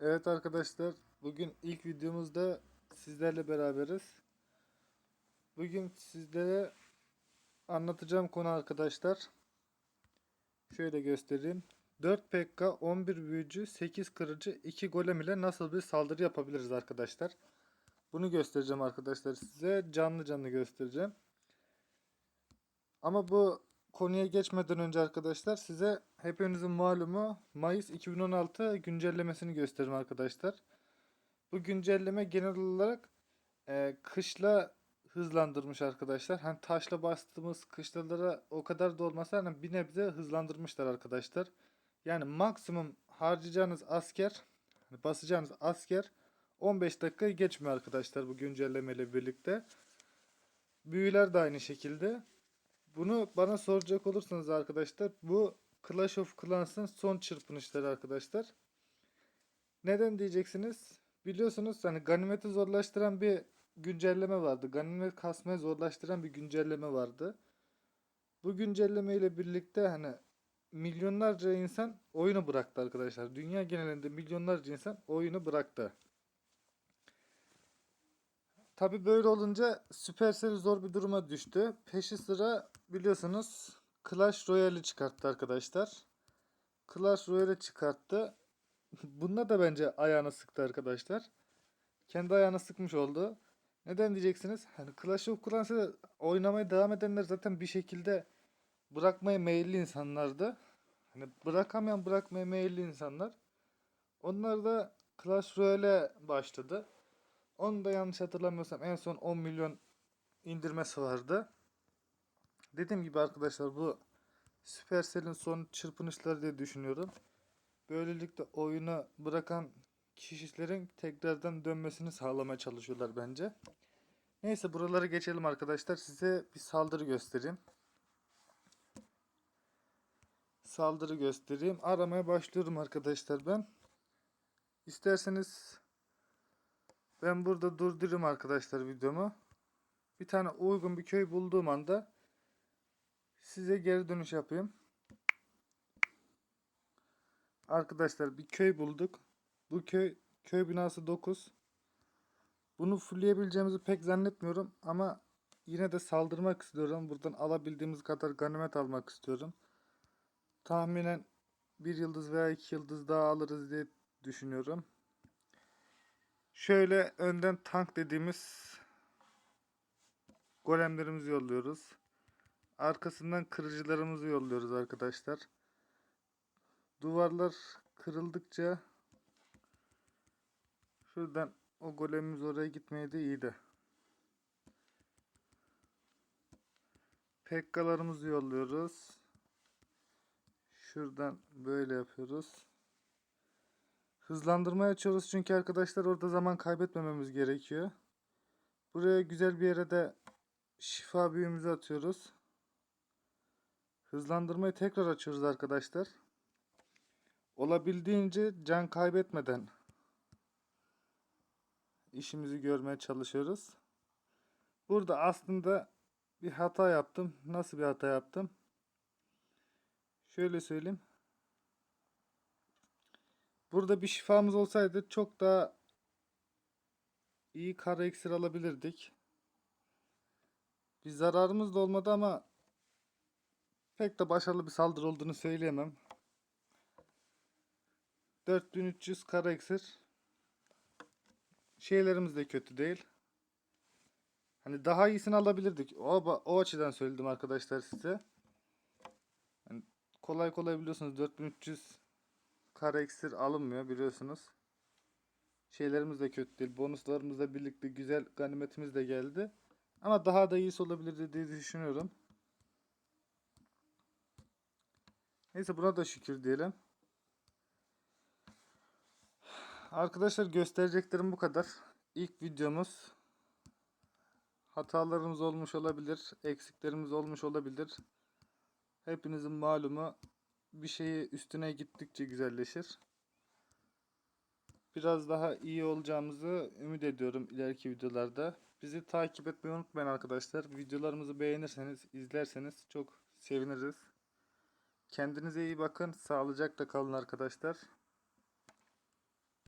Evet arkadaşlar, bugün ilk videomuzda sizlerle beraberiz. Bugün sizlere anlatacağım konu arkadaşlar. Şöyle göstereyim. 4 PK, 11 büyücü, 8 kırıcı, 2 golem ile nasıl bir saldırı yapabiliriz arkadaşlar. Bunu göstereceğim arkadaşlar size. Canlı canlı göstereceğim. Ama bu konuya geçmeden önce arkadaşlar size hepinizin malumu Mayıs 2016 güncellemesini göstereyim arkadaşlar. Bu güncelleme genel olarak e, kışla hızlandırmış arkadaşlar. Hani taşla bastığımız kışlalara o kadar da olmasa hani bir nebze hızlandırmışlar arkadaşlar. Yani maksimum harcayacağınız asker, hani basacağınız asker 15 dakika geçmiyor arkadaşlar bu güncellemeyle birlikte. Büyüler de aynı şekilde. Bunu bana soracak olursanız arkadaşlar bu Clash of Clans'ın son çırpınışları arkadaşlar. Neden diyeceksiniz? Biliyorsunuz hani ganimeti zorlaştıran bir güncelleme vardı. Ganimet kasmayı zorlaştıran bir güncelleme vardı. Bu güncelleme ile birlikte hani milyonlarca insan oyunu bıraktı arkadaşlar. Dünya genelinde milyonlarca insan oyunu bıraktı. Tabi böyle olunca Supercell zor bir duruma düştü. Peşi sıra biliyorsunuz Clash Royale'i çıkarttı arkadaşlar. Clash Royale'i çıkarttı. Bunda da bence ayağını sıktı arkadaşlar. Kendi ayağını sıkmış oldu. Neden diyeceksiniz? Hani Clash of Clans'ı oynamaya devam edenler zaten bir şekilde bırakmaya meyilli insanlardı. Hani bırakamayan bırakmaya meyilli insanlar. Onlar da Clash Royale'e başladı. Onu da yanlış hatırlamıyorsam en son 10 milyon indirmesi vardı. Dediğim gibi arkadaşlar bu Supercell'in son çırpınışları diye düşünüyorum. Böylelikle oyunu bırakan kişilerin tekrardan dönmesini sağlamaya çalışıyorlar bence. Neyse buraları geçelim arkadaşlar. Size bir saldırı göstereyim. Saldırı göstereyim. Aramaya başlıyorum arkadaşlar ben. İsterseniz ben burada durdurayım arkadaşlar videomu. Bir tane uygun bir köy bulduğum anda size geri dönüş yapayım. Arkadaşlar bir köy bulduk. Bu köy köy binası 9. Bunu fullleyebileceğimizi pek zannetmiyorum ama yine de saldırmak istiyorum. Buradan alabildiğimiz kadar ganimet almak istiyorum. Tahminen bir yıldız veya iki yıldız daha alırız diye düşünüyorum. Şöyle önden tank dediğimiz golemlerimizi yolluyoruz. Arkasından kırıcılarımızı yolluyoruz arkadaşlar. Duvarlar kırıldıkça şuradan o golemimiz oraya gitmeye de iyi de. Pekkalarımızı yolluyoruz. Şuradan böyle yapıyoruz. Hızlandırmaya açıyoruz çünkü arkadaşlar orada zaman kaybetmememiz gerekiyor. Buraya güzel bir yere de şifa büyümüzü atıyoruz. Hızlandırmayı tekrar açıyoruz arkadaşlar. Olabildiğince can kaybetmeden işimizi görmeye çalışıyoruz. Burada aslında bir hata yaptım. Nasıl bir hata yaptım? Şöyle söyleyeyim. Burada bir şifamız olsaydı çok daha iyi kara iksir alabilirdik. Bir zararımız da olmadı ama pek de başarılı bir saldırı olduğunu söyleyemem. 4300 kara iksir. Şeylerimiz de kötü değil. Hani daha iyisini alabilirdik. O, o açıdan söyledim arkadaşlar size. Yani kolay kolay biliyorsunuz 4300 kara iksir alınmıyor biliyorsunuz. Şeylerimiz de kötü değil. Bonuslarımızla birlikte güzel ganimetimiz de geldi. Ama daha da iyisi olabilir diye düşünüyorum. Neyse buna da şükür diyelim. Arkadaşlar göstereceklerim bu kadar. İlk videomuz. Hatalarımız olmuş olabilir. Eksiklerimiz olmuş olabilir. Hepinizin malumu bir şeyi üstüne gittikçe güzelleşir. Biraz daha iyi olacağımızı ümit ediyorum ileriki videolarda. Bizi takip etmeyi unutmayın arkadaşlar. Videolarımızı beğenirseniz, izlerseniz çok seviniriz. Kendinize iyi bakın. Sağlıcakla kalın arkadaşlar.